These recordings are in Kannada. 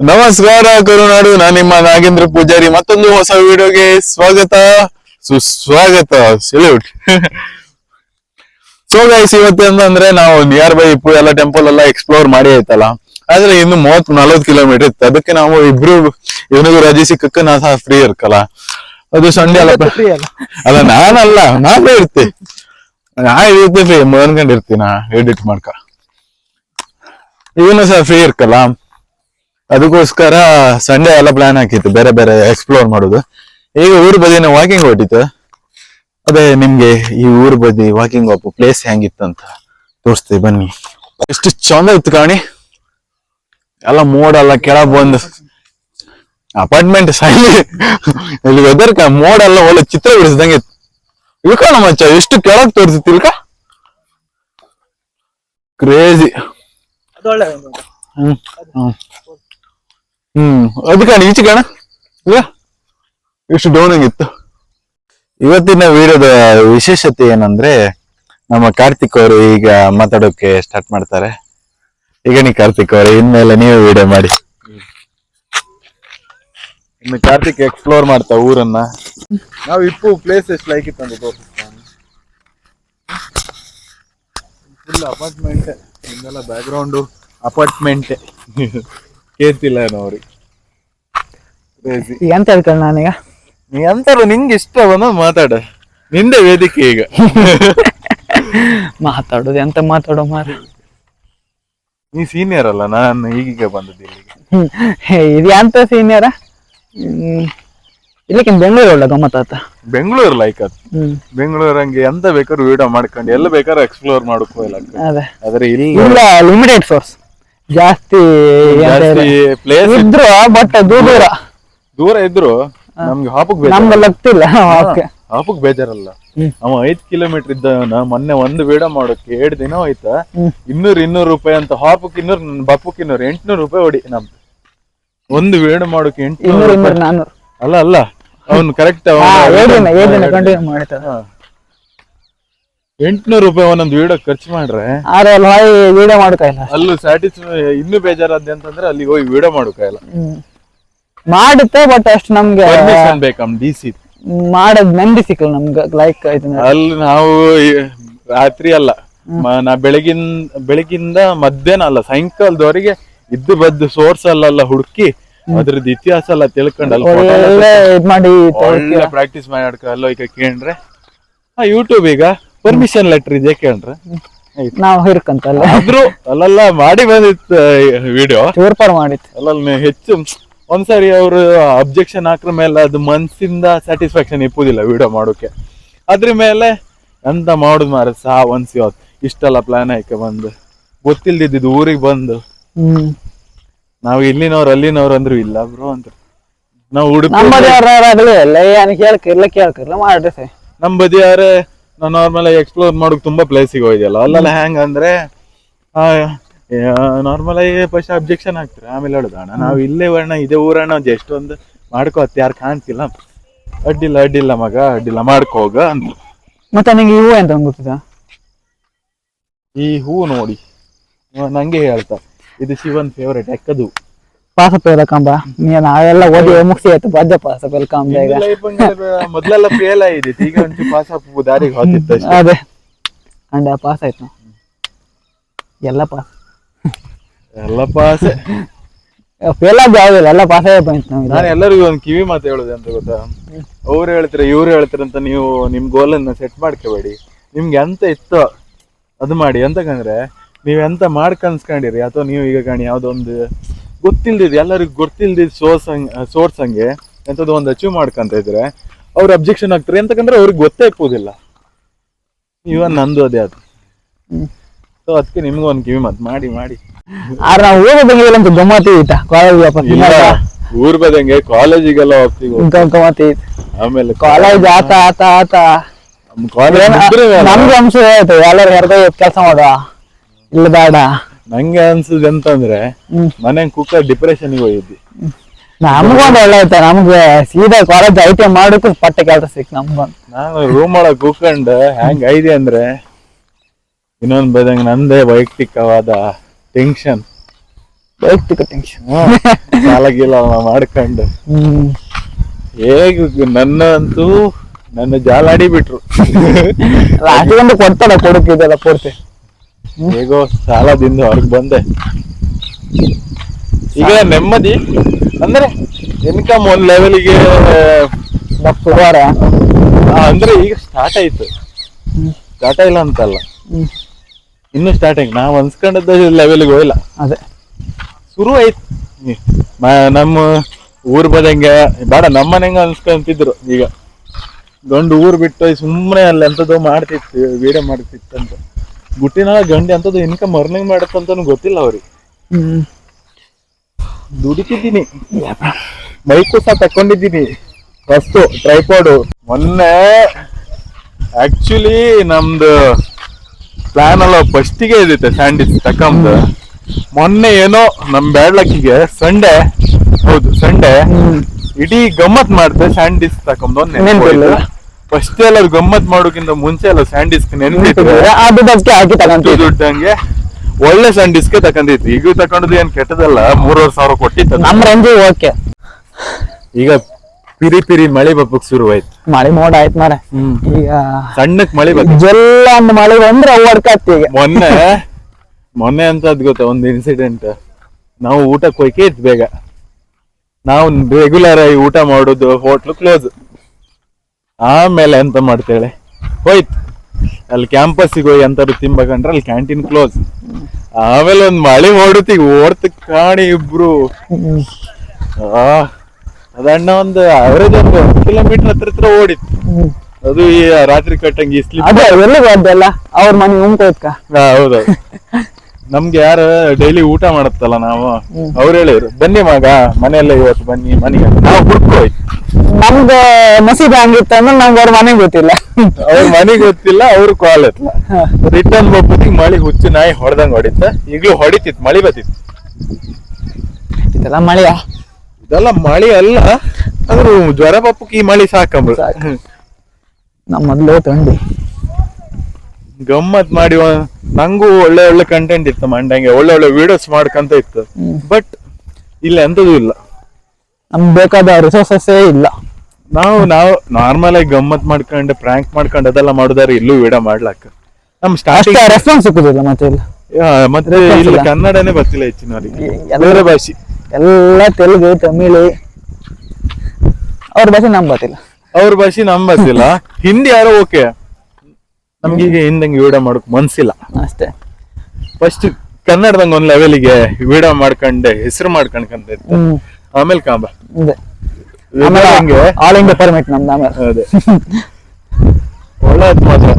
ನಮಸ್ಕಾರ ಕರುನಾಡು. ನಾನು ನಿಮ್ಮ ನಾಗೇಂದ್ರ ಪೂಜಾರಿ. ಮತ್ತೊಂದು ಹೊಸ ವಿಡಿಯೋಗೆ ಸ್ವಾಗತ. ಸುಸ್ವಾಗತ. ಸೆಲ್ಯೂಟ್ ಸೊ ಗೈಸ್ ಇವತ್ತು ಅಂತಂದ್ರೆ ನಾವು ನಿಯರ್ ಬೈ ಇಪ್ಪು ಎಲ್ಲ ಟೆಂಪಲ್ ಎಲ್ಲ ಎಕ್ಸ್ಪ್ಲೋರ್ ಮಾಡಿ ಆಯ್ತಲ್ಲ. ಆದ್ರೆ ಇನ್ನು ಮೂವತ್ ನಲ್ವತ್ ಕಿಲೋಮೀಟರ್ ಇತ್ತು. ಅದಕ್ಕೆ ನಾವು ಇಬ್ರು ಇವನಿಗೂ ರಜೆ ಸಿಕ್ಕಕ್ಕೆ ನಾ ಸಹ ಫ್ರೀ ಇರ್ಕಲ್ಲ. ಅದು ಸಂಡೆ ಅಲ್ಲ. ಅಲ್ಲ? ನಾನಲ್ಲ. ನಾನೇ ಇರ್ತಿ. ನಾ ಇರ್ತೀನಿ ಫ್ರೀ ಅನ್ಕೊಂಡಿರ್ತೀನ ಎಡಿಟ್ ಮಾಡ್ಕ. ಇವನು ಸಹ ಫ್ರೀ ಇರ್ಕಲ್ಲ. ಅದಕ್ಕೋಸ್ಕರ ಸಂಡೇ ಎಲ್ಲ ಪ್ಲಾನ್ ಹಾಕಿತ್ತು ಬೇರೆ ಬೇರೆ ಎಕ್ಸ್ಪ್ಲೋರ್ ಮಾಡೋದು. ಈಗ ಊರ್ ಬದಿನ ವಾಕಿಂಗ್ ಹೊಟ್ಟಿತ್ತು ಅದೇ ನಿಮ್ಗೆ ಈ ಊರ್ ಬದಿ ವಾಕಿಂಗ್ ಹೋಗು ಪ್ಲೇಸ್ ಹೆಂಗಿತ್ತಂತ ತೋರಿಸ್ತೀವಿ ಬನ್ನಿ. ಎಷ್ಟು ಚಂದ ಇತ್ತು ಕಾಣಿ. ಎಲ್ಲ ಮೋಡ ಎಲ್ಲ ಕೆಳ ಬಂದು. ಅಪಾರ್ಟ್ಮೆಂಟ್ ಸೈಡ್ ಇಲ್ಲಿ ವೆದರ್ ಮೋಡ ಎಲ್ಲ ಒಳ್ಳೆ ಚಿತ್ರ ಬಿಡಿಸ್ದಂಗೆ ಇತ್ತು. ಇಳ್ಕೋಣ ಮಚ್ಚ ಎಷ್ಟು ಕೆಳಗ್ ತೋರಿಸಿತ್ತು ಇಲ್ಕ ಕ್ರೇಜಿ ಹ್ಮ್ ಹ್ಮ್. ಹ್ಮ್ ಅದು ಕಾಣಿ ಈಚೆ ಕಾಣ. ಇಲ್ಲ ಇಷ್ಟು ಡೌನ್ ಆಗಿತ್ತು ಇವತ್ತಿನ ವಿಡಿಯೋದ ವಿಶೇಷತೆ ಏನಂದ್ರೆ ನಮ್ಮ ಕಾರ್ತಿಕ್ ಅವರು ಈಗ ಮಾತಾಡೋಕೆ ಸ್ಟಾರ್ಟ್ ಮಾಡ್ತಾರೆ. ಈಗ ನೀ ಕಾರ್ತಿಕ್ ಅವರು ಇನ್ಮೇಲೆ ನೀವೇ ವಿಡಿಯೋ ಮಾಡಿ. ಇನ್ನು ಕಾರ್ತಿಕ್ ಎಕ್ಸ್ಪ್ಲೋರ್ ಮಾಡ್ತಾ ಊರನ್ನ. ನಾವು ಇಪ್ಪು ಪ್ಲೇಸ್ ಎಷ್ಟು ಲೈಕ್ ಇತ್ತು ಅಂತ ತೋರಿಸ್ತಾನೆ ಫುಲ್ ಅಪಾರ್ಟ್ಮೆಂಟ್ ಹಿಂದೆಲ್ಲ ಬ್ಯಾಕ್ ಗ್ರೌಂಡು ಅಪಾರ್ಟ್ಮೆಂಟ್ ಕೇಳ್ತಿಲ್ಲ ಏನೋ ಅವ್ರಿಗೆ. Crazy. ಎಂತ ಹೇಳ್ಕೊಂಡು ನಾನೀಗ? ನೀ ಅಂತಾರ ನಿಂಗೆ ಇಷ್ಟ ಬಂದ ಮಾತಾಡ. ನಿಂದೆ ವೇದಿಕೆ ಈಗ. ಮಾತಾಡೋದು ಎಂತ ಮಾತಾಡೋ ಮಾರಿ. ನೀ ಸೀನಿಯರ್ ಅಲ್ಲ ನಾನು ಈಗೀಗ ಬಂದದ್ದು ಇಲ್ಲಿಗೆ. ಇದು ಎಂತ ಸೀನಿಯರ ಇದಕ್ಕೆ ಬೆಂಗಳೂರು ಒಳ್ಳೆ ಆತ? ಬೆಂಗಳೂರು ಲೈಕ್ ಅದು ಹ್ಮ್. ಬೆಂಗಳೂರು ಹಂಗೆ ಎಂತ ಬೇಕಾದ್ರೂ ವಿಡಿಯೋ ಮಾಡ್ಕೊಂಡು ಎಲ್ಲ ಬೇಕಾದ್ರೂ ಎಕ್ಸ್ಪ್ಲೋರ್ ಮಾಡೋಕ್ಕೂ ಇಲ್ಲ. ಅದೇ. ಆದ್ರೆ ಇಲ್ಲಿ ಇಲ್ಲ ಲಿಮಿಟೆಡ್ ಸೋರ್ಸ್ ಜಾಸ್ತಿ. ಪ್ಲೇಸ್ ಇದ್ರು ಬಟ್ ದೂರ ದೂರ. ದೂರ ಇದ್ರು. ನಮ್ಗೆ ಹಾಪಕ್ ನಮ್ಗೆ ಹಾಪುಗ್ ಗೊತ್ತಿಲ್ಲ ಓಕೆ ಹಾಪಕ್ ಬೇಜಾರಲ್ಲ. ಅವ ಐದ್ ಕಿಲೋಮೀಟರ್ ಇದ್ದವನ ಮೊನ್ನೆ ಒಂದು ವಿಡಿಯೋ ಮಾಡೋಕೆ ಎರಡ್ ದಿನ ಹೋಯ್ತಾ. ಇನ್ನೂರ್ ಇನ್ನೂರ್ ರೂಪಾಯಿ ಅಂತ ಹಾಪುಕ್ ಇನ್ನೂರ್ ಬಪ್ಪುಕ್ ಇನ್ನೂರ್ ಎಂಟ್ನೂರ್ ರೂಪಾಯಿ ಹೊಡಿ ನಮ್ ಒಂದು ವಿಡಿಯೋ ಮಾಡೋಕೆ ಎಂಟ್ನೂರು ಅಲ್ಲ ಅಲ್ಲ. ಅವ್ನು ಕರೆಕ್ಟ್ ಹಾ ಏಳು ದಿನ ಏಳು ದಿನ ಕಂಟಿನ್ಯೂ ಮಾಡಿರ್ತದೆ ಎಂಟ್ನೂರು ರೂಪಾಯಿ ಒಂದೊಂದು ವಿಡಿಯೋ ಖರ್ಚು ಮಾಡ್ರೆ ಆದ್ರೆ ಅಲ್ಲಿ ಹೋಗಿ ವಿಡಿಯೋ ಮಾಡ್ಕಾಯಿಲ್ಲ ಅಲ್ಲೂ ಸ್ಯಾಟಿಸ್ಫೈ ಇನ್ನೂ ಬೇಜಾರಾದ ಅಂತಂದ್ರೆ ಅಲ್ಲಿ ಹೋಗಿ ವಿಡಿಯೋ ಮಾಡ್ಕಾಯಿಲ್ಲ ಮಾಡುತ್ತೆ ಬಟ್ ಅಷ್ಟು ನಮ್ಗೆ ಪರ್ಮಿಷನ್ ಬೇಕಮ್ ಡಿ ಸಿ ಮಾಡೋದ್ ನೆಮ್ಮದಿ ಸಿಕ್ಕಲ್ಲ ನಮ್ಗೆ ಲೈಕ್ ಆಯ್ತು ಅಲ್ಲಿ ನಾವು ರಾತ್ರಿ ಅಲ್ಲ ಮ- ನಾ ಬೆಳಗಿನ ಬೆಳಗಿಂದ ಮಧ್ಯಾಹ್ನ ಅಲ್ಲ ಸಾಯಂಕಾಲದವರೆಗೆ ಇದ್ದು ಬದ್ದು ಸೋರ್ಸ್ ಅಲ್ಲೆಲ್ಲ ಹುಡುಕಿ ಅದ್ರದ್ದು ಇತಿಹಾಸ ಎಲ್ಲ ತಿಳ್ಕೊಂಡಲ್ಲ ಒಳ್ಳೆ ಇದ್ ಮಾಡಿ ಒಳ್ಳೆ ಪ್ರಾಕ್ಟೀಸ್ ಮಾಡ್ಕ ಅಲ್ಲೋ ಈಗ ಕೇಳ್ರೆ ಹಾ ಯೂಟ್ಯೂಬ್ ಈಗ ಪರ್ಮಿಷನ್ ಲೆಟರ್ ಇದೆ ಕೇಳ್ರೆ. ನಾವು ಹಿರ್ಕಂತಲ್ಲ ಆದ್ರೂ ಅಲ್ಲೆಲ್ಲ ಮಾಡಿ ಬಂದಿತ್ತು ವಿಡಿಯೋ ಚೂರ್ಪಾರ್ ಮಾಡಿತ್ತು. ಅಲ್ಲಲ್ಲಿ ಹೆಚ್ಚು ಒಂದ್ಸರಿ ಅವರು ಅಬ್ಜೆಕ್ಷನ್ ಹಾಕ್ರ ಮೇಲೆ ಅದು ಮನ್ಸಿಂದ ಸ್ಯಾಟಿಸ್ಫ್ಯಾಕ್ಷನ್ ಇಪ್ಪುದಿಲ್ಲ ವಿಡಿಯೋ ಮಾಡೋಕೆ. ಅದ್ರ ಮೇಲೆ ಎಂತ ಮಾಡುದು ಮಾರ ಸಾ ಒನ್ಸಿ ಹೊತ್ತು ಇಷ್ಟೆಲ್ಲ ಪ್ಲಾನ್ ಆಯ್ಕೆ ಬಂದು. ಗೊತ್ತಿಲ್ದಿದ್ದು ಊರಿಗೆ ಬಂದು. ನಾವು ಇಲ್ಲಿನವ್ರು ಅಲ್ಲಿನವ್ರು ಅಂದ್ರು ಇಲ್ಲ ಬ್ರೋ ಅಂತ ನಾವು ಉಡುಪಿ ನಮ್ಮ ದೇವರಾಗಲಿ ಎಲ್ಲ ಏನು ಕೇಳ್ಕಿರ್ಲ ಕೇಳ್ಕಿರ್ಲ ಮಾಡ್ರಿ ಸರ್ ನಮ್ ಬದಿಯಾರೆ ನಾವು ನಾರ್ಮಲ್ ಆಗಿ ಎಕ್ಸ್ಪ್ಲೋರ್ ಮಾಡೋಕ್ ತುಂಬಾ ಪ್ಲೇಸಿಗೆ ಹೋಗಿದೆಯಲ್ಲ ಅಲ್ಲೆಲ್ಲ ಹ್ಯಾಂಗ್ ಅಂದ್ರೆ ನಾರ್ಮಲ್ ಆಗಿ ಫಸ್ಟ್ ಅಬ್ಜೆಕ್ಷನ್ ಆಗ್ತಾರೆ ಆಮೇಲೆ ಹೇಳುದು ಅಣ್ಣ ನಾವು ಇಲ್ಲೇ ವರ್ಣ ಇದೇ ಊರಣ್ಣ ಜಸ್ಟ್ ಒಂದು ಮಾಡ್ಕೋತ್ ಯಾರು ಕಾಣ್ತಿಲ್ಲ ಅಡ್ಡಿಲ್ಲ ಅಡ್ಡಿಲ್ಲ ಮಗ ಅಡ್ಡಿಲ್ಲ ಮಾಡ್ಕೋ ಹೋಗ ಅಂತ ಮತ್ತೆ ನಿಂಗೆ ಹೂ ಎಂತ ಗೊತ್ತಿದ ಈ ಹೂ ನೋಡಿ ನಂಗೆ ಹೇಳ್ತಾ ಇದು ಶಿವನ್ ಫೇವರೇಟ್ ಎಕ್ಕದು. ಪಾಸಪೇಲ ಕಂಬ. ನೀ ನಾವೆಲ್ಲ ಓದಿ ಮುಗಿಸಿ ಆಯ್ತು ಬದ್ದ ಪಾಸಪೇಲ ಕಂಬ ಈಗ. ಮೊದಲೆಲ್ಲ ಫೇಲ್ ಆಗಿದೆ ಈಗ ಒಂಚೂರು ಪಾಸ್ ದಾರಿಗೆ ಹೋಗಿತ್ತು. ಅದೇ. ಅಂಡ ಪಾಸ್ ಆಯ್ತು. ಎಲ್ಲ ಪಾಸ್. ಎಲ್ಲ ಪಾಸ್. ಫೇಲ್ ಆಗಿ ಯಾವ್ದಿಲ್ಲ ಎಲ್ಲ ಪಾಸ್ ಆಗಿ ಬಂತು ನಮ್ಗೆ. ನಾನು ಎಲ್ಲರಿಗೂ ಒಂದು ಕಿವಿ ಮಾತು ಹೇಳುದು ಅಂತ ಗೊತ್ತಾ? ಅವ್ರು ಹೇಳ್ತಾರೆ ಇವ್ರು ಹೇಳ್ತಾರೆ ಅಂತ ನೀವು ನಿಮ್ ಗೋಲನ್ನ ಸೆಟ್ ಮಾಡ್ಕೋಬೇಡಿ. ನಿಮ್ಗೆ ಎಂತ ಇತ್ತೋ ಅದು ಮಾಡಿ. ಎಂತಕಂದ್ರೆ ನೀವ್ ಎಂತ ಮಾಡ್ಕನ್ಸ್ಕೊಂಡಿರಿ? ಅಥವಾ ನೀವು ಈಗ ಕಾಣಿ ಯಾವ್ದೋ ಒಂದು ಗೊತ್ತಿಲ್ದಿದ್ ಎಲ್ಲರಿಗೂ ಗೊತ್ತಿಲ್ದಿದ್ ಸೋರ್ಸ್ ಸೋರ್ಸ್ ಹಂಗೆ ಎಂತದೋ ಒಂದು ಅಚೀವ್ ಮಾಡ್ಕೊಂತ ಇದ್ರೆ ಅವ್ರು ಅಬ್ಜೆಕ್ಷನ್ ಆಗ್ತಾರೆ ಎಂತಕಂದ್ರೆ ಅವ್ರಿಗೆ ಗೊತ್ತೇ ಇರ್ಬೋದಿಲ್ಲ. ಇವನ್ ನಂದು ಅದೇ ಅದು. ಸೊ ಅದಕ್ಕೆ ನಿಮ್ಗೂ ಒಂದು ಕಿವಿ ಮಾತು ಮಾಡಿ ಮಾಡಿ. ಆದ್ರೆ ನಾವು ಬಂದಿಲ್ಲ ಅಂತ ಗಮ್ಮತಿ ಇತ್ತ ಕಾಲೇಜ್ ವಾಪಸ್ ಊರ್ ಬದಂಗೆ ಕಾಲೇಜಿಗೆಲ್ಲ ಹೋಗ್ತೀವಿ ಗಮ್ಮತಿ ಆಮೇಲೆ ಕಾಲೇಜ್ ಆತ ಆತ ಆತ. ಕಾಲೇಜ್ ನಮ್ಗೆ ಅಂಶ ಹೇಳ್ತೇವೆ ಎಲ್ಲರೂ ಹೆರ್ದ ಕೆಲಸ ಮಾಡುವ? ಇಲ್ಲ ಬೇಡ. ನಂಗೆ ಅನ್ಸುದು ಎಂತಂದ್ರೆ ಹ್ಮ್. ಮನೆ ಕುಕ್ಕ ಡಿಪ್ರೆಷನ್ ಹೋಗಿದ್ವಿ. ನಮ್ಗೊಂದು ಒಳ್ಳೆ ನಮ್ಗೆ ಸೀದಾ ಕಾಲೇಜ್ ಐ ಟಿ ಮಾಡೋಕೆ ಪಟ್ಟೆ ಕೆಲಸ ಸಿಕ್ ನಮ್ಗೊಂದು ನಾನು ರೂಮ್ ಒಳಗ್ ಕೂತ್ಕೊಂಡು ಹೆಂಗ್ ಐದೆ ಅಂದ್ರೆ ಇನ್ನೊಂದ್ ಬದಂಗ ನಂದೇ ವೈಯಕ್ತಿಕವಾದ ಟೆನ್ಷನ್ ವೈಯಕ್ತಿಕ ಟೆನ್ಷನ್ ಸಾಲ ಗೀಲ ಮಾಡ್ಕೊಂಡು. ಹೇಗ ನನ್ನ ಅಂತೂ ನನ್ನ ಜಾಲಾಡಿ ಬಿಟ್ರು ಲಾಸ್ಟಿಗೊಂದು ಕೊಡ್ತಾರ ಕೊಡಕ್ಕಿದೆಲ್ಲ ಪೂರ್ತಿ. ಹೇಗೋ ಸಾಲದಿಂದ ಹೊರಗೆ ಬಂದೆ. ಈಗ ನೆಮ್ಮದಿ. ಅಂದ್ರೆ ಇನ್ಕಮ್ ಒಂದ್ ಲೆವೆಲ್ಗೆ ಶುರುವಾರ ಅಂದ್ರೆ ಈಗ ಸ್ಟಾರ್ಟ್ ಆಯ್ತು. ಸ್ಟಾರ್ಟ್ ಇಲ್ಲ ಅಂತಲ್ಲ. ಇನ್ನು ಸ್ಟಾರ್ಟಿಂಗ್ ನಾವ್ ಅನ್ಸ್ಕೊಂಡದ ಲೆವೆಲ್ಗೆ ಹೋಗಿಲ್ಲ. ಅದೇ. ಶುರು ಆಯ್ತು. ನಮ್ಮ ಊರ್ ಬದಂಗೆ ಬೇಡ ನಮ್ಮ ಮನೆಂಗ ಅನ್ಸ್ಕೊಂತಿದ್ರು ಈಗ. ಗಂಡು ಊರ್ ಬಿಟ್ಟು ಸುಮ್ಮನೆ ಅಲ್ಲಿ ಎಂತದೋ ಮಾಡ್ತಿತ್ತು ವಿಡಿಯೋ ಮಾಡ್ತಿತ್ತು ಅಂತ ಗುಟ್ಟಿನಾಗ ಗಂಡಿ ಅಂತದ್ದು ಇನ್ಕಮ್ ಅರ್ನಿಂಗ್ ಮಾಡತ್ತಂತನೂ ಗೊತ್ತಿಲ್ಲ ಅವ್ರಿಗೆ. ದುಡಿತಿದ್ದೀನಿ. ಮೈಕು ಸಹ ತಕೊಂಡಿದ್ದೀನಿ ವಸ್ತು ಟ್ರೈಪಾಡು ಮೊನ್ನೆ ಆಕ್ಚುಲಿ ನಮ್ದು ಪ್ಲಾನ್ ಎಲ್ಲ ಫಸ್ಟಿಗೆ ಇದಿತ್ತೆ ಸ್ಯಾಂಡಿಸ್ ತಕೊಂಬ ಮೊನ್ನೆ ಏನೋ ನಮ್ ಬ್ಯಾಡ್ಲಕ್ಕಿಗೆ ಸಂಡೆ ಹೌದು ಸಂಡೆ ಇಡೀ ಗಮ್ಮತ್ ಮಾಡ್ದೆ ಸ್ಯಾಂಡಿಸ್ ತಕೊಂಬ. ಫಸ್ಟ್ ಎಲ್ಲ ಗಮ್ಮತ್ ಮಾಡೋಕ್ಕಿಂತ ಮುಂಚೆ ಎಲ್ಲ ಸ್ಯಾಂಡಿಸ್ ನೆನ್ಪಿದ್ರೆ. ಅದು ಬಸ್ಗೆ ಹಾಕಿ ತಗೊಂತೀವಿ. ದುಡ್ಡಂಗೆ ಒಳ್ಳೆ ಸ್ಯಾಂಡಿಸ್ಗೆ ತಕೊಂಡಿತ್ತು ಈಗ ತಕೊಂಡದ್ದು ಏನ್ ಕೆಟ್ಟದಲ್ಲ ಮೂರುವರೆ ಸಾವಿರ ಕೊಟ್ಟಿತ್ತು ನಮ್ಮ ನಮ್ ಓಕೆ. ಈಗ ಪಿರಿ ಪಿರಿ ಮಳೆ ಬಪ್ಪಕ್ ಶುರುವಾಯ್ತು. ಮಳೆ ಮೋಡ ಆಯ್ತು ಮಾರ ಈಗ ಸಣ್ಣಕ್ ಮಳೆ ಜಲ್ಲ ಒಂದು ಮಳೆ ಬಂದ್ರೆ ಓಡ್ಕತ್ತಿ ಈಗ. ಮೊನ್ನೆ ಮೊನ್ನೆ ಅಂತ ಅದ್ ಗೊತ್ತಾ ಒಂದು ಇನ್ಸಿಡೆಂಟ್ ನಾವು ಊಟಕ್ಕೆ ಹೋಯ್ಕೆ ಇತ್ತು ಬೇಗ. ನಾವು ರೆಗ್ಯುಲರ್ ಆಗಿ ಊಟ ಮಾಡೋದು ಹೋಟ್ಲು ಕ್ಲೋಸ್ ಆಮೇಲೆ ಎಂತ ಮಾಡ್ತೇಳೆ? ಹೋಯ್ತು. ಅಲ್ಲಿ ಕ್ಯಾಂಪಸ್ಸಿಗೆ ಹೋಗಿ ಎಂತಾರು ತಿಂಬಕಂಡ್ರೆ ಅಲ್ಲಿ ಕ್ಯಾಂಟೀನ್ ಕ್ಲೋಸ್ ಆಮೇಲೆ ಒಂದ್ ಮಳೆ ಹೊಡುತ್ತೀಗ ಓಡ್ತ ಕಾಣಿ ಇಬ್ರು. ಆ ಅದಣ್ಣ ಒಂದು ಅವರೇಜ್ ಒಂದು ಕಿಲೋಮೀಟರ್ ಹತ್ರ ಹತ್ರ ಓಡಿತ್ತು. ಅದು ಈ ರಾತ್ರಿ ಕಟ್ಟಂಗೆ ಇಸ್ಲಿ ಅದೇ ಎಲ್ಲಿಗೆ ಹೋದ್ದಲ್ಲ ಅವ್ರ ಮನೆ ಉಂಟು ಹೌದು. ನಮ್ಗೆ ಯಾರು ಡೈಲಿ ಊಟ ಮಾಡತ್ತಲ್ಲ ನಾವು ಅವ್ರು ಹೇಳಿದ್ರು ಬನ್ನಿ ಮಗ ಮನೆಯಲ್ಲ ಇವತ್ತು ಬನ್ನಿ ಮನೆಗೆ ನಾವು ಹುಡ್ಕೋಯ್ ನಮ್ಗೆ ಮಸೀದಿ ಹಂಗಿತ್ತು ಅಂದ್ರೆ ನಮ್ಗೆ ಅವ್ರ ಮನೆ ಗೊತ್ತಿಲ್ಲ. ಅವ್ರ ಮನೆ ಗೊತ್ತಿಲ್ಲ ಅವ್ರು ಕಾಲ್ ಎತ್ತಲ್ಲ ರಿಟರ್ನ್ ಬಪ್ಪತ್ತಿಗೆ ಮಳಿ ಹುಚ್ಚು ನಾಯಿ ಹೊಡೆದಂಗ್ ಹೊಡಿತ ಈಗಲೂ ಹೊಡಿತಿತ್ತು ಮಳಿ ಬತ್ತಿತ್ತು ಇದೆಲ್ಲ ಮಳೆಯ ಇದೆಲ್ಲ ಮಳಿ ಅಲ್ಲ ಆದ್ರೂ ಜ್ವರ ಬಪ್ಪಕ್ಕೆ ಈ ಮಳಿ ಸಾಕಂಬ್ರು ಸಾಕು. ನಮ್ಮ ಮೊದ್ಲು ತಂಡಿ ಗಮ್ಮತ್ ಮಾಡಿ ನಂಗೂ ಒಳ್ಳೆ ಒಳ್ಳೆ ಕಂಟೆಂಟ್ ಇತ್ತು ಮಂಡಂಗೆ ಒಳ್ಳೆ ಒಳ್ಳೆ ವಿಡಿಯೋಸ್ ಮಾಡ್ಕಂತ ಇತ್ತು. ಬಟ್ ಇಲ್ಲ ಎಂತದೂ ಇಲ್ಲ. ನಮ್ಗೆ ಬೇಕಾದ ರಿಸೋರ್ಸಸ್ಸೇ ಇಲ್ಲ. ನಾವು ನಾವು ನಾರ್ಮಲ್ ಆಗಿ ಗಮ್ಮತ್ ಮಾಡ್ಕೊಂಡು ಪ್ರ್ಯಾಂಕ್ ಮಾಡ್ಕೊಂಡು ಅದೆಲ್ಲ ಮಾಡುದಾರೆ ಇಲ್ಲೂ ವಿಡಿಯೋ ಮಾಡ್ಲಾಕ. ನಮ್ ಸ್ಟಾರ್ಟಿಂಗ್ ರೆಸ್ಪಾನ್ಸ್ ಸಿಕ್ಕುದಿಲ್ಲ ಮತ್ತೆ ಇಲ್ಲ. ಮತ್ತೆ ಇಲ್ಲಿ ಕನ್ನಡನೇ ಬರ್ತಿಲ್ಲ ಹೆಚ್ಚಿನವರಿಗೆ. ಎಲ್ಲರ ಭಾಷೆ. ಎಲ್ಲ ತೆಲುಗು ತಮಿಳು ಅವ್ರ ಭಾಷೆ ನಮ್ ಬರ್ತಿಲ್ಲ. ಅವ್ರ ಭಾಷೆ ನಮ್ ಬರ್ತಿಲ್ಲ. ಹಿಂದಿ ಯಾರೋ ಓಕೆ ನಮ್ಗೆ ಈಗ ಹಿಂದಂಗೆ ವಿಡಿಯೋ ಮಾಡಕ್ ಮನ್ಸಿಲ್ಲ. ಅಷ್ಟೇ. ಫಸ್ಟ್ ಕನ್ನಡದಂಗ ಒಂದ್ ಲೆವೆಲ್ಗೆ ವಿಡಿಯೋ ಮಾಡ್ಕೊಂಡೆ ಹೆಸರು ಮಾಡ್ಕೊಂಡ್ಕಂತ ಆಮೇಲೆ ಕಾಂಬ. ಇದೆ ಆಮೇಲೆ ಹಂಗೆ. ಆಲ್ ಇಂಡಿಯಾ ಪರ್ಮಿಟ್ ನಮ್ದು ಆಮೇಲೆ. ಅದೇ. ಒಳ್ಳೆ ಆಯ್ತು ಮಾತ್ರ.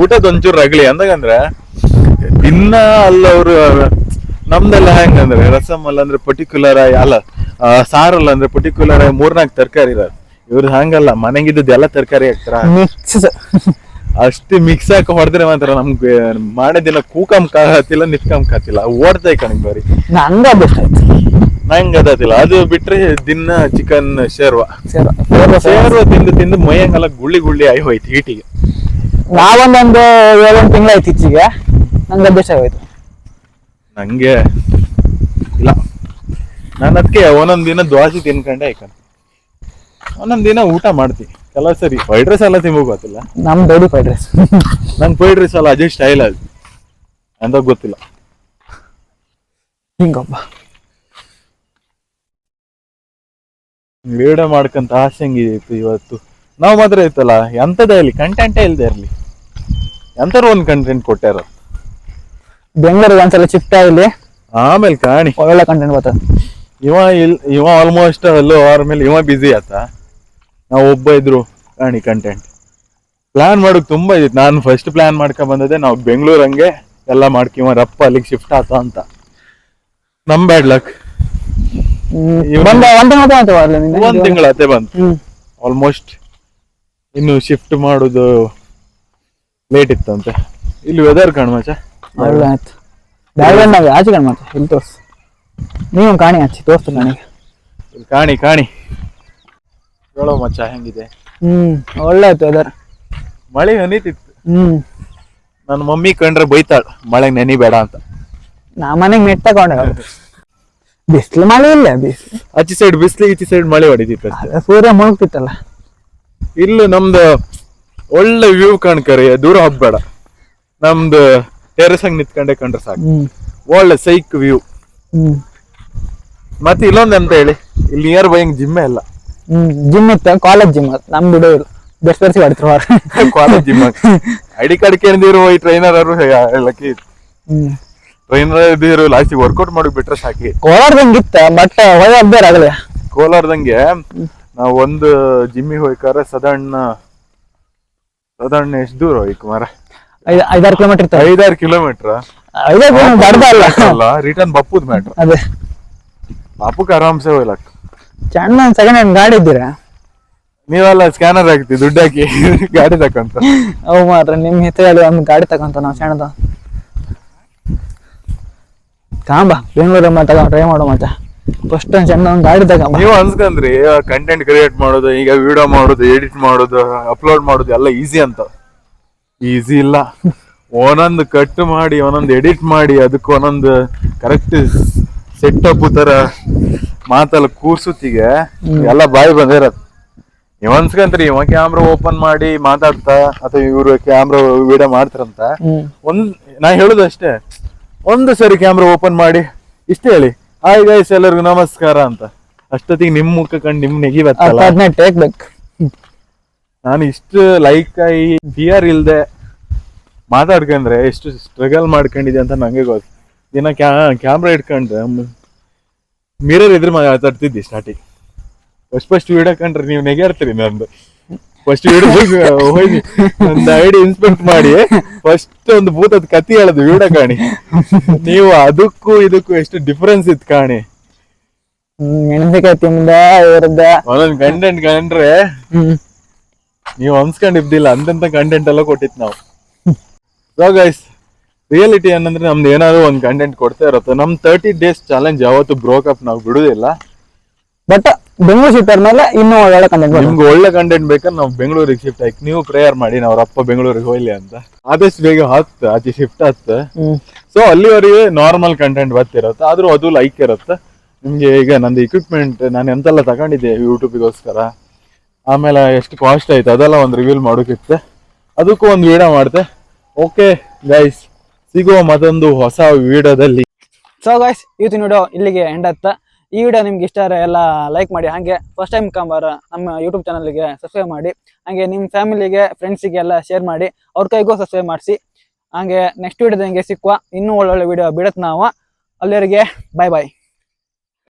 ಊಟದ ಒಂಚೂರು ರಗಳಿ. ಅಂದಾಗಂದ್ರೆ ದಿನ ಅಲ್ಲವ್ರು ನಮ್ದೆಲ್ಲ ಹೆಂಗಂದ್ರೆ ರಸಮ್ ಅಲ್ಲ ಅಂದ್ರೆ ಪರ್ಟಿಕ್ಯುಲರ್ ಆಗಿ ಅಲ್ಲ ಸಾರಲ್ಲ ಅಂದ್ರೆ ಪರ್ಟಿಕ್ಯುಲರ್ ಆಗಿ ಮೂರ್ನಾಲ್ಕು ತರಕಾರಿ ಇರೋದು. ಇವ್ರದ್ದು ಹಂಗಲ್ಲ. ಮನೆಗಿದ್ದದ್ದು ಎಲ್ಲ ತರಕಾರಿ ಹಾಕ್ತಾರ? ಅಷ್ಟು ಮಿಕ್ಸ್ ಹಾಕಿ ಹೊಡೆದ್ರೆ ಮಾತ್ರ ನಮ್ಗೆ ಮಾಡೋ ದಿನ ಕೂಕಂ ಕಾತಿಲ್ಲ ನಿತ್ಕಂ ಕಾತಿಲ್ಲ ಓಡ್ತಾ ಕಣಕ್ ಬರೀ. ನಂಗೆ ಆಯ್ತು ನಂಗೆ ಅದಾತಿಲ್ಲ ಅದು ಬಿಟ್ರೆ ದಿನ ಚಿಕನ್ ಶೇರ್ವ. ಶೇರ್ವ. ತಿಂದು ತಿಂದು ಮೈಯಂಗೆಲ್ಲ ಗುಳ್ಳಿ ಗುಳ್ಳಿ ಆಗಿ ಹೋಯ್ತು ಹೀಟಿಗೆ. ನಾವೊಂದೊಂದು ಏಳೆಂಟು ತಿಂಗಳಾಯ್ತು ಇಚ್ಚಿಗೆ ನಂಗೆ ಅಭ್ಯಾಸ ಆಗೋಯ್ತು. ನಂಗೆ ಇಲ್ಲ. ನಾನು ಅದಕ್ಕೆ ಒಂದೊಂದು ದಿನ ದ್ವಾಸಿ ತಿನ್ಕೊಂಡೆ ಆಯ್ಕಂತ ಒಂದೊಂದು ದಿನ ಊಟ ಮಾಡ್ತೀನಿ ಕೆಲವು ಸರಿ ಫ್ರೈಡ್ ರೈಸ್ ಎಲ್ಲ ತಿನ್ಬೇಕು ಗೊತ್ತಿಲ್ಲ? ನಮ್ ಡೈಲಿ ಫ್ರೈಡ್ ರೈಸ್ ನಂಗೆ ಫ್ರೈಡ್ ರೈಸ್ ಅಲ್ಲ ಅದೇ ಸ್ಟೈಲ್ ಅದು ಅಂತ ಗೊತ್ತಿಲ್ಲ. ಹಿಂಗಪ್ಪ ವಿಡಿಯೋ ಮಾಡ್ಕಂತ ಆಸೆ ಹೆಂಗಿತ್ತು ಇವತ್ತು? ನಾವು ಮಾತ್ರ ಇತ್ತಲ್ಲ ಎಂಥದೇ ಇರಲಿ ಕಂಟೆಂಟೇ ಇಲ್ಲದೆ ಇರಲಿ. ಎಂತಾರು ಒಂದು ಕಂಟೆಂಟ್ ಕೊಟ್ಟಾರ? ಬೆಂಗಳೂರಿಗೆ ಒಂದ್ಸಲ ಶಿಫ್ಟ್ ಆಗಲಿ ಆಮೇಲೆ ಕಾಣಿ. ಒಳ್ಳೆ ಕಂಟೆಂಟ್ ಬರ್ತದೆ. ಇವ ಇಲ್ ಇವ ಆಲ್ಮೋಸ್ಟ್ ಅಲ್ಲೋ ಅವ್ರ ಮೇಲೆ ಇವ ಬಿಸಿ ಆತ. ನಾವು ಒಬ್ಬ ಇದ್ರು ಕಾಣಿ ಕಂಟೆಂಟ್ ಪ್ಲಾನ್ ಮಾಡೋಕೆ ತುಂಬಾ ಇದಿತ್ತು. ನಾನು ಫಸ್ಟ್ ಪ್ಲಾನ್ ಮಾಡ್ಕೊಂಡ್ ಬಂದದೆ ನಾವು ಬೆಂಗಳೂರು ಹಂಗೆ ಎಲ್ಲ ಮಾಡ್ಕಿವ ರಪ್ಪ ಅಲ್ಲಿಗೆ ಶಿಫ್ಟ್ ಆತ ಅಂತ. ನಮ್ ಬ್ಯಾಡ್ ಲಕ್ ಒಂದ್ ತಿಂಗಳ ಅತ್ತೆ ಬಂತು. ಆಲ್ಮೋಸ್ಟ್ ಇನ್ನು ಶಿಫ್ಟ್ ಮಾಡೋದು ಲೇಟ್ ಇತ್ತಂತೆ ಇಲ್ಲಿ ವೆದರ್ ನಾವು ಆಚೆ ಕಣ್ ಮತ್ತೆ ಇಲ್ಲಿ ತೋರ್ಸು. ನೀವು ಕಾಣಿ ಹಚ್ಚಿ ತೋರ್ಸು ನನಗೆ. ಕಾಣಿ ಕಾಣಿ. ಹೇಳೋ ಮಚ್ಚ ಹೆಂಗಿದೆ? ಹ್ಮ್ ಒಳ್ಳೆ ಆಯ್ತು ವೆದರ್ ಮಳೆ ಹನಿತಿತ್ತು ಹ್ಮ್. ನನ್ನ ಮಮ್ಮಿ ಕಂಡ್ರೆ ಬೈತಾಳ ಮಳೆ ನೆನಿಬೇಡ ಅಂತ. ನಾ ಮನೆಗೆ ನೆಟ್ ತಗೊಂಡೆ ಬಿಸಿಲು ಮಳೆ ಇಲ್ಲ ಬಿಸಿಲು ಆಚೆ ಸೈಡ್ ಬಿಸ್ಲು ಈಚೆ ಸೈಡ್ ಮಳೆ ಹೊಡಿತಿತ್ತು. ಸೂರ್ಯ ಮುಳುಗ್ತಿತ್ತಲ್ಲ. ಇಲ್ಲಿ ನಮ್ದು ಒಳ್ಳೆ ವ್ಯೂ ಕಾಣ್ಕರಿ ದೂರ ಹೋಗ್ಬೇಡ. ನಮ್ದು ಟೆರೆಸ್ ಹಂಗ್ ನಿತ್ಕೊಂಡೆ ಕಂಡ್ರೆ ಸಾಕು. ಹ್ಮ್. ಒಳ್ಳೆ ಸೈಕ್ ವ್ಯೂ ಹ್ಮ್. ಮತ್ತೆ ಇಲ್ಲೊಂದ್ ಅಂತ ಹೇಳಿ ಇಲ್ಲಿ ನಿಯರ್ ಬೈ ಜಿಮ್ಮೆ ಇಲ್ಲ. ಹ್ಮ್ ಜಿಮ್ ಇತ್ತು ಕಾಲೇಜ್ ಜಿಮ್ ನಮ್ ಬಿಡೋ ಇಲ್ಲ ಬೆಸ್ಟ್ ಬೆರ್ಸಿ ಹೊಡಿತಿರುವಾರ ಕಾಲೇಜ್ ಜಿಮ್ ಐಡಿ ಕಾರ್ಡ್ ಕೇಳಿದಿರು ಈ ಟ್ರೈನರ್ ಅವರು ಲಕ್ಕಿ. ಹ್ಮ್. ಟ್ರೈನರ್ ಇದ್ದಿರು ಲಾಸ್ಟ್ ವರ್ಕೌಟ್ ಮಾಡಿ ಬಿಟ್ರೆ ಸಾಕಿ. ಕೋಲಾರದಂಗ ಇತ್ತ ಬಟ್ ಹೊಳೆ ಬೇರೆ ಆಗಲಿ ಕೋಲಾರದಂಗೆ ನಾವು ಒಂದು ಜಿಮ್ಮಿಗೆ ಹೋಯ್ಕಾರೆ ಸದಣ್ಣ ಸದಣ್ಣ ಎಷ್ಟು ದೂರ ಹೋಯ್ಕ ಮರ ಐದ್ ಐದಾರು ಕಿಲೋಮೀಟರ್ ಐದಾರು ಕಿಲೋಮೀಟರ್ ಐದಾರು ಕಿಲೋಮೀಟರ್ ಅಲ್ಲ. ರಿಟರ್ನ್ ಬಪ್ಪುದ್ ಮ್ಯಾಟ್ರ್ ಅದೇ. ಬಾಪುಕ್ ಆರಾಮ್ಸೆ ಹೋಗ್ಲಕ್ ಒಂದು ಸೆಕೆಂಡ್ ಹ್ಯಾಂಡ್ ಗಾಡಿ ಇದ್ದೀರಾ? ನೀವೆಲ್ಲ ಸ್ಕ್ಯಾನರ್ ಹಾಕ್ತಿ ದುಡ್ಡು ಹಾಕಿ ಗಾಡಿ ತಕೊಂತ. ಅವು ಮಾತ್ರ ನಿಮ್ಮ ಹಿತ್ತಲಲ್ಲಿ ಒಂದು ಗಾಡಿ ತಗೊಂತ ನಾವು ಸಣ್ಣದ. ಕಾಂಬ ಬೆಂಗಳೂರು ಮತ್ತೆ ಟ್ರೈ ಮಾಡೋ ಮತ್ತೆ ಫಸ್ಟ್ ಒಂದು ಸಣ್ಣ ಒಂದು ಗಾಡಿ ತಗೊಂಬ ನೀವು ಅನ್ಸ್ಕೊಂಡ್ರಿ ಕಂಟೆಂಟ್ ಕ್ರಿಯೇಟ್ ಮಾಡೋದು ಈಗ ವಿಡಿಯೋ ಮಾಡೋದು ಎಡಿಟ್ ಮಾಡೋದು ಅಪ್ಲೋಡ್ ಮಾಡೋದು ಎಲ್ಲ ಈಸಿ ಅಂತ. ಈಸಿ ಇಲ್ಲ. ಒಂದೊಂದು ಕಟ್ ಮಾಡಿ ಒಂದೊಂದು ಎಡಿಟ್ ಮಾಡಿ ಅದಕ್ಕೆ ಒಂದೊಂದು ಕರೆಕ್ಟ್ ಸೆಟ್ ಅಪ್ ತರ ಮಾತಲ್ಲ ಕೂರ್ಸುತ್ತಿಗೆ. ಎಲ್ಲ ಬಾಯಿ ಬಂದಿರತ್ ನೀವ್ ಅನ್ಸ್ಕೊಂತ್ರಿ ಇವ ಕ್ಯಾಮ್ರಾ ಓಪನ್ ಮಾಡಿ ಮಾತಾಡ್ತಾ ಅಥವಾ ಇವ್ರು ಕ್ಯಾಮ್ರಾ ವಿಡಿಯೋ ಮಾಡ್ತಾರಂತ. ಒಂದ್ ನಾ ಹೇಳುದು ಅಷ್ಟೇ. ಒಂದು ಸರಿ ಕ್ಯಾಮ್ರಾ ಓಪನ್ ಮಾಡಿ ಇಷ್ಟೇ ಹೇಳಿ. ಹಾಯ್ ಗೈಸ್ ಎಲ್ಲರಿಗೂ ನಮಸ್ಕಾರ ಅಂತ. ಅಷ್ಟೊತ್ತಿಗೆ ನಿಮ್ ಮುಖ ಕಂಡು ನಿಮ್ ನೆಗಿ ನಾನು ಇಷ್ಟು ಲೈಕ್ ಆಗಿ ಫಿಯರ್ ಇಲ್ದೆ ಮಾತಾಡ್ಕೊಂಡ್ರೆ ಎಷ್ಟು ಸ್ಟ್ರಗಲ್ ಮಾಡ್ಕೊಂಡಿದೆ ಅಂತ ನಂಗೆ ಗೊತ್ತು. ದಿನ ಕ್ಯಾ ಕ್ಯಾಮ್ರಾ ಇಟ್ಕೊಂಡ್ರೆ ಮಿರರ್ ಎದುರು ಮಾತಾಡ್ತಿದ್ದಿ ಸ್ಟಾರ್ಟಿಂಗ್ ಫಸ್ಟ್ ಫಸ್ಟ್ ವಿಡಿಯೋ ಕಂಡ್ರೆ ನೀವು ನೆಗೆಡ್ತೀರಿ ನಂದು ಫಸ್ಟ್ ವಿಡಿಯೋ ಹೋಗಿ ಒಂದು ಐಡಿ ಇನ್ಸ್ಪೆಕ್ಟ್ ಮಾಡಿ ಫಸ್ಟ್ ಒಂದು ಭೂತದ ಕತಿ ಹೇಳದು ವಿಡಿಯೋ ಕಾಣಿ ನೀವು ಅದಕ್ಕೂ ಇದಕ್ಕೂ ಎಷ್ಟು ಡಿಫರೆನ್ಸ್ ಇತ್ತು ಕಾಣಿ. ಒಂದೊಂದು ಕಂಟೆಂಟ್ ಕಂಡ್ರೆ ನೀವು ಅನ್ಸ್ಕೊಂಡಿದ್ದಿಲ್ಲ ಅಂತಂತ ಕಂಟೆಂಟ್ ಎಲ್ಲ ಕೊಟ್ಟಿತ್ತು ನಾವು. ಸೊ ಗೈಸ್ ರಿಯಾಲಿಟಿ ಏನಂದ್ರೆ ನಮ್ದು ಏನಾದ್ರು ಒಂದು ಕಂಟೆಂಟ್ ಕೊಡ್ತಾ ಇರುತ್ತೆ. ನಮ್ ತರ್ಟಿ ಡೇಸ್ ಚಾಲೆಂಜ್ ಯಾವತ್ತು ಬ್ರೋಕಪ್ ನಾವು ಬಿಡುದಿಲ್ಲ. ಬಟ್ ಬೆಂಗಳೂರು ಶಿಫ್ಟ್ ಆದ್ಮೇಲೆ ಇನ್ನೂ ಒಳ್ಳೆ ಕಂಟೆಂಟ್ ನಿಮ್ಗೆ ಒಳ್ಳೆ ಕಂಟೆಂಟ್ ಬೇಕಾದ್ರೆ ನಾವು ಬೆಂಗಳೂರಿಗೆ ಶಿಫ್ಟ್ ಆಯ್ತು ನೀವು ಪ್ರೇಯರ್ ಮಾಡಿ ನಾವು ಅಪ್ಪ ಬೆಂಗಳೂರಿಗೆ ಹೋಗ್ಲಿ ಅಂತ. ಆದಷ್ಟು ಬೇಗ ಹತ್ತು ಆಚೆ ಶಿಫ್ಟ್ ಹತ್ತು. ಸೊ ಅಲ್ಲಿವರೆಗೆ ನಾರ್ಮಲ್ ಕಂಟೆಂಟ್ ಬರ್ತಿರುತ್ತೆ. ಆದ್ರೂ ಅದು ಲೈಕ್ ಇರುತ್ತೆ. ನಿಮ್ಗೆ ಈಗ ನಂದು ಇಕ್ವಿಪ್ಮೆಂಟ್ ನಾನು ಎಂತೆಲ್ಲ ತಗೊಂಡಿದ್ದೆ ಯೂಟ್ಯೂಬಿಗೋಸ್ಕರ ಆಮೇಲೆ ಎಷ್ಟು ಕಾಸ್ಟ್ ಆಯ್ತು ಅದೆಲ್ಲ ಒಂದು ರಿವೀಲ್ ಮಾಡೋಕಿತ್ತು. ಅದಕ್ಕೂ ಒಂದು ವಿಡಿಯೋ ಮಾಡಿದೆ. ಓಕೆ ಗೈಸ್ ಸಿಗುವ ಮತ್ತೊಂದು ಹೊಸ ವಿಡಿಯೋದಲ್ಲಿ. ಸೊ ಗಾಯ್ಸ್ ಇವತ್ತಿನ ವಿಡಿಯೋ ಇಲ್ಲಿಗೆ ಎಂಡ್ ಆತ ಈ ವಿಡಿಯೋ ನಿಮ್ಗೆ ಇಷ್ಟ ಆದ್ರೆ ಎಲ್ಲ ಲೈಕ್ ಮಾಡಿ, ಹಾಗೆ ಫಸ್ಟ್ ಟೈಮ್ ಕಂಬಾರ ನಮ್ಮ ಯೂಟ್ಯೂಬ್ ಚಾನಲ್ಗೆ ಸಬ್ಸ್ಕ್ರೈಬ್ ಮಾಡಿ, ಹಾಗೆ ನಿಮ್ಮ ಫ್ಯಾಮಿಲಿಗೆ ಫ್ರೆಂಡ್ಸಿಗೆ ಎಲ್ಲ ಶೇರ್ ಮಾಡಿ, ಅವ್ರ ಕೈಗೂ ಸಬ್ಸ್ಕ್ರೈಬ್ ಮಾಡಿಸಿ. ಹಾಗೆ ನೆಕ್ಸ್ಟ್ ವಿಡಿಯೋದಂಗೆ ಸಿಕ್ಕುವ ಇನ್ನೂ ಒಳ್ಳೊಳ್ಳೆ ವಿಡಿಯೋ ಬಿಡತ್ ನಾವು. ಅಲ್ಲಿವರೆಗೆ ಬಾಯ್ ಬಾಯ್